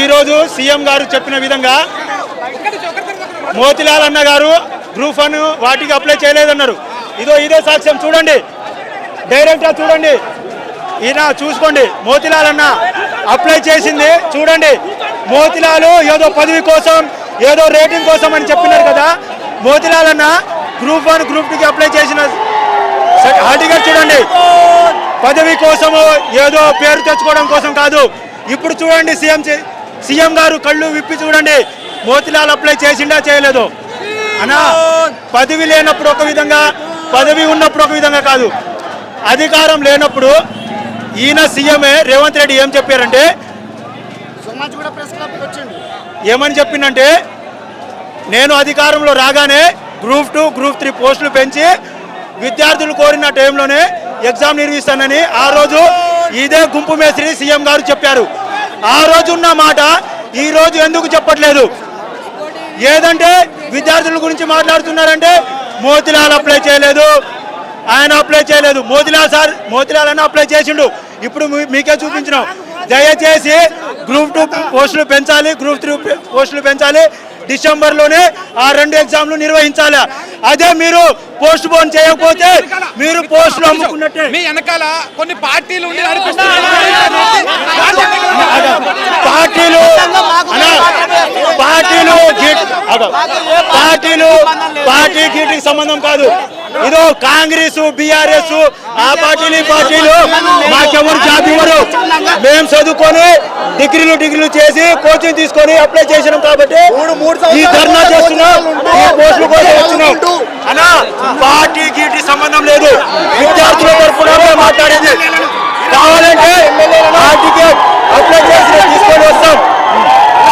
ఈరోజు సీఎం గారు చెప్పిన విధంగా మోతిలాల్ అన్న గారు గ్రూప్ వన్ వాటికి అప్లై చేయలేదన్నారు. ఇదో ఇదే సాక్ష్యం. చూడండి. డైరెక్ట్గా చూడండి. ఈయన చూసుకోండి. మోతిలాల్ అన్న అప్లై చేసింది. చూడండి. మోతిలాలు ఏదో పదవి కోసం ఏదో రేటింగ్ కోసం అని చెప్పినారు కదా. మోతిలాల్ అన్న గ్రూప్ వన్ గ్రూప్ టూకి అప్లై చేసిన హాల్ చూడండి. పదవి కోసము ఏదో పేరు తెచ్చుకోవడం కోసం కాదు. ఇప్పుడు చూడండి సీఎం సీఎం గారు కళ్ళు విప్పి చూడండి. మోతిలాల్ అప్లై చేసిండా చేయలేదు. అనా పదవి లేనప్పుడు ఒక విధంగా పదవి ఉన్నప్పుడు ఒక విధంగా కాదు. అధికారం లేనప్పుడు ఈయన సీఎంఏ రేవంత్ రెడ్డి ఏం చెప్పారంటే ఏమని చెప్పిందంటే నేను అధికారంలో రాగానే గ్రూప్ టూ గ్రూప్ త్రీ పోస్టులు పెంచి విద్యార్థులు కోరిన టైంలోనే ఎగ్జామ్ నిర్వహిస్తానని ఆ రోజు ఇదే గుంపు మేస్త్రి సీఎం గారు చెప్పారు. ఆ రోజు ఉన్న మాట ఈ రోజు ఎందుకు చెప్పట్లేదు? ఏదంటే విద్యార్థుల గురించి మాట్లాడుతున్నారంటే మోతిలాల్ అప్లై చేయలేదు. ఆయన అప్లై చేయలేదు. మోతిలాల్ సార్ మోతిలాల్ అని అప్లై చేసిండు. ఇప్పుడు మీకే చూపించినాం. దయచేసి గ్రూప్ టూ పోస్టులు పెంచాలి గ్రూప్ త్రీ పోస్టులు పెంచాలి. డిసెంబర్లోనే ఆ రెండు ఎగ్జామ్లు నిర్వహించాలి? అదే మీరు పోస్ట్ పోన్ చేయకపోతే మీరు పోస్టులు అమ్ముకున్నట్టే మీ వెనకాల కొన్ని పార్టీలు ఉండి పార్టీలు పార్టీలు పార్టీలు పార్టీ గీటికి సంబంధం కాదు. ఇదో కాంగ్రెస్ బీఆర్ఎస్ ఆ పార్టీలు ఈ పార్టీలు మాకెవరు జాబ్ ఇవ్వరు. మేము చదువుకొని డిగ్రీలు డిగ్రీలు చేసి కోచింగ్ తీసుకొని అప్లై చేసినాం కాబట్టి ఈ ధర్నా చేస్తున్నాం. ఈ పోస్టుల కోసం వచ్చినాం. అన్నా పార్టీ గీటి సంబంధం లేదు. విద్యార్థుల తరఫున మాట్లాడేది. కావాలంటే పార్టీకి అప్లై చేసిన తీసుకొని వస్తాం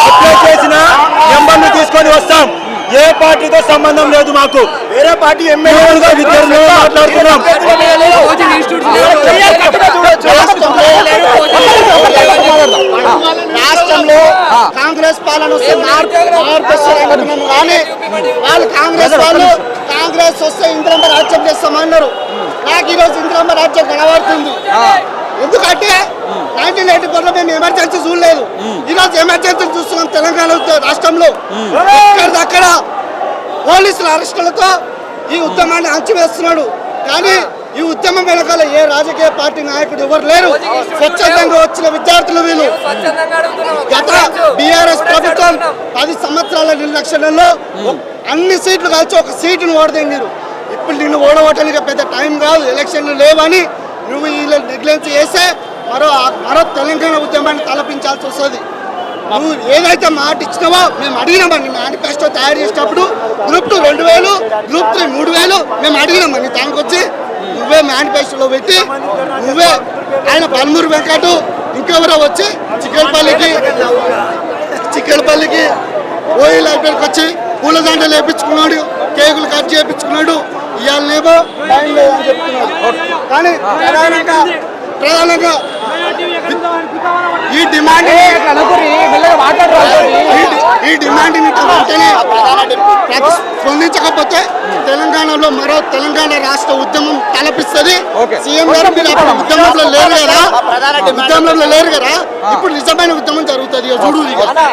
అప్లై చేసిన నెంబర్ను తీసుకొని వస్తాం ఏ పార్టీతో సంబంధం లేదు మాకు వేరే పార్టీ ఎమ్మెల్యేలుగా విద్యార్థులు మాట్లాడుతున్నాం రాష్ట్రంలో కాంగ్రెస్ పాలన వస్తే మార్పు కానీ వాళ్ళు కాంగ్రెస్ వాళ్ళు కాంగ్రెస్ వస్తే ఇంద్రమ్మ రాజ్యం చేస్తామన్నారు నాకు ఈరోజు ఇంద్రమ్మ రాజ్యం కనబడుతుంది ఎందుకంటే నైన్టీన్ ఎయిటీ ఫోర్లో మేము ఎమర్జెన్సీ చూడలేదు ఈరోజు ఎమర్జెన్సీ చూస్తున్నాం తెలంగాణ రాష్ట్రంలో అక్కడ పోలీసుల అరెస్టులతో ఈ ఉద్యమాన్ని అణచివేస్తున్నాడు కానీ ఈ ఉద్యమం వెనకాల ఏ రాజకీయ పార్టీ నాయకుడు ఎవరు లేరు. స్వచ్ఛందంగా వచ్చిన విద్యార్థులు వీళ్ళు. గత బీఆర్ఎస్ ప్రభుత్వం పది సంవత్సరాల నిర్లక్ష్యంలో అన్ని సీట్లు కలిసి ఒక సీటును ఓడదెంగారు ఇప్పుడు నిన్ను ఓడవటానికి పెద్ద టైం కాదు ఎలక్షన్లు లేవని నువ్వు వీళ్ళు నెగ్లెన్స్ చేస్తే మరో మరో తెలంగాణ ఉద్యమాన్ని తలపించాల్సి వస్తుంది. నువ్వు ఏదైతే మాట ఇచ్చినావో మేము అడిగినామండి మేనిఫెస్టో తయారు చేసేటప్పుడు గ్రూప్ టూ రెండు వేలు గ్రూప్ త్రీ మూడు వేలు మేము అడిగినామని దానికి వచ్చి నువ్వే మేనిఫెస్టోలో పెట్టి నువ్వే ఆయన పల్మూరు వెంకటు ఇంకెవరో వచ్చి చిక్కడపల్లికి చిక్కడపల్లికి ఓయి లైబ్రరీకి వచ్చి పూల దండలు వేయించుకున్నాడు కేకులు కట్ చేయించుకున్నాడు ఇవాళనేమో టైం లేదని చెప్తున్నాడు. కానీ ప్రధానంగా ప్రధానంగా ఈ డిమాండ్ ఈ డిమాండ్ వెంటనే స్పందించకపోతే తెలంగాణలో మరో తెలంగాణ రాష్ట్ర ఉద్యమం తలపిస్తుంది. సీఎం గారు మీరు అప్పుడు ఉద్యమంలో లేరు కదా. ఉద్యమంలో లేరు కదా. ఇప్పుడు నిజమైన ఉద్యమం జరుగుతుంది. ఇక చూడు ఇక